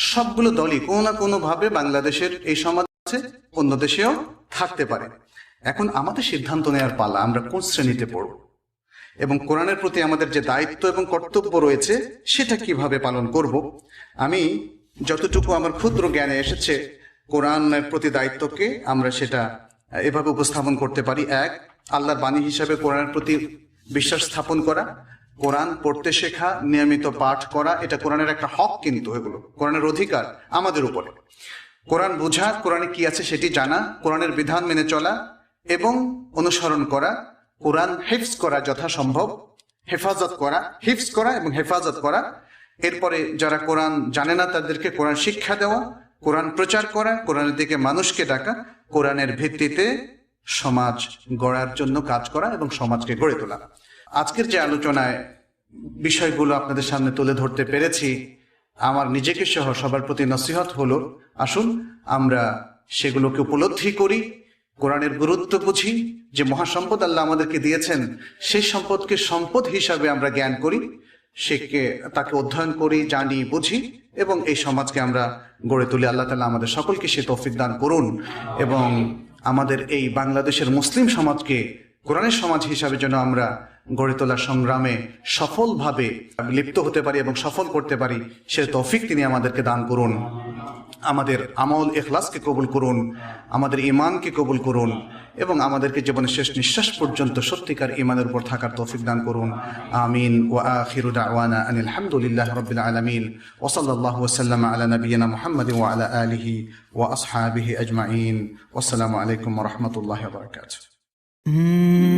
সবগুলো দলই কোনো না কোনো ভাবে বাংলাদেশের এই সমাজে অন্য দেশেও থাকতে পারে। এখন আমাদের সিদ্ধান্ত নেওয়ার পালা আমরা কোন শ্রেণীতে পড়ব? এবং কোরআনের প্রতি আমাদের যে দায়িত্ব এবং কর্তব্য রয়েছে, সেটা কীভাবে পালন করব? আমি যতটুকু আমার ক্ষুদ্র জ্ঞানে এসেছে, কোরআনের প্রতি দায়িত্বকে আমরা সেটা এভাবে উপস্থাপন করতে পারি। এক, আল্লাহর বাণী হিসাবে কোরআনের প্রতি বিশ্বাস স্থাপন করা। কোরআন পড়তে শেখা, নিয়মিত পাঠ করা, এটা কোরআনের একটা হক কিন্তু এগুলো। কোরআনের অধিকার আমাদের উপরে। কোরআন বোঝা, কোরআনে কি আছে সেটি জানা, কোরআনের বিধান মেনে চলা এবং অনুসরণ করা, কোরআন হেফজ করা যথাসম্ভব, হেফাজত করা, হিফজ করা এবং হেফাজত করা। এরপরে যারা কোরআন জানে না তাদেরকে কোরআন শিক্ষা দেওয়া, কোরআন প্রচার করা, কোরআনের দিকে মানুষকে ডাকা, কোরআনের ভিত্তিতে সমাজ গড়ার জন্য কাজ করা এবং সমাজকে গড়ে তোলা। আজকের যে আলোচনায় বিষয়গুলো আপনাদের সামনে তুলে ধরতে পেরেছি, আমার নিজেকে সহ সবার প্রতি নসিহত হলো, আসুন আমরা সেগুলোকে উপলব্ধি করি, কোরআনের গুরুত্ব বুঝি, যে মহাসম্পদ আল্লাহ আমাদেরকে দিয়েছেন, সেই সম্পদকে সম্পদ হিসাবে আমরা জ্ঞান করি, সেকে তাকে অধ্যয়ন করি, জানি, বুঝি, এবং এই সমাজকে আমরা গড়ে তুলি। আল্লাহ তালা আমাদের সকলকে সে তৌফিক দান করুন এবং আমাদের এই বাংলাদেশের মুসলিম সমাজকে কোরআনের সমাজ হিসাবে যেন আমরা গড়ে তোলার সংগ্রামে সফলভাবে লিপ্ত হতে পারি এবং সফল করতে পারি, সে তৌফিক তিনি আমাদেরকে দান করুন। আমাদের আমল এখলাসকে কবুল করুন, আমাদের ইমানকে কবুল করুন এবং আমাদেরকে জীবনের শেষ নিঃশ্বাস পর্যন্ত সত্যিকার ইমানের উপর থাকার তৌফিক দান করুন। আমিন। ওয়া আখিরু দাওয়ানা আনিল হামদুলিল্লাহ রাব্বিল আলামিন। ওয়া সাল্লাল্লাহু ওয়া আলা নাবিয়িনা মুহাম্মাদিন ওয়া আলা আলিহি ওয়া আসহাবিহি আজমাইন। ওয়াসসালামু আলাইকুম ওয়া রাহমাতুল্লাহি ওয়া বারাকাতুহু। Mm.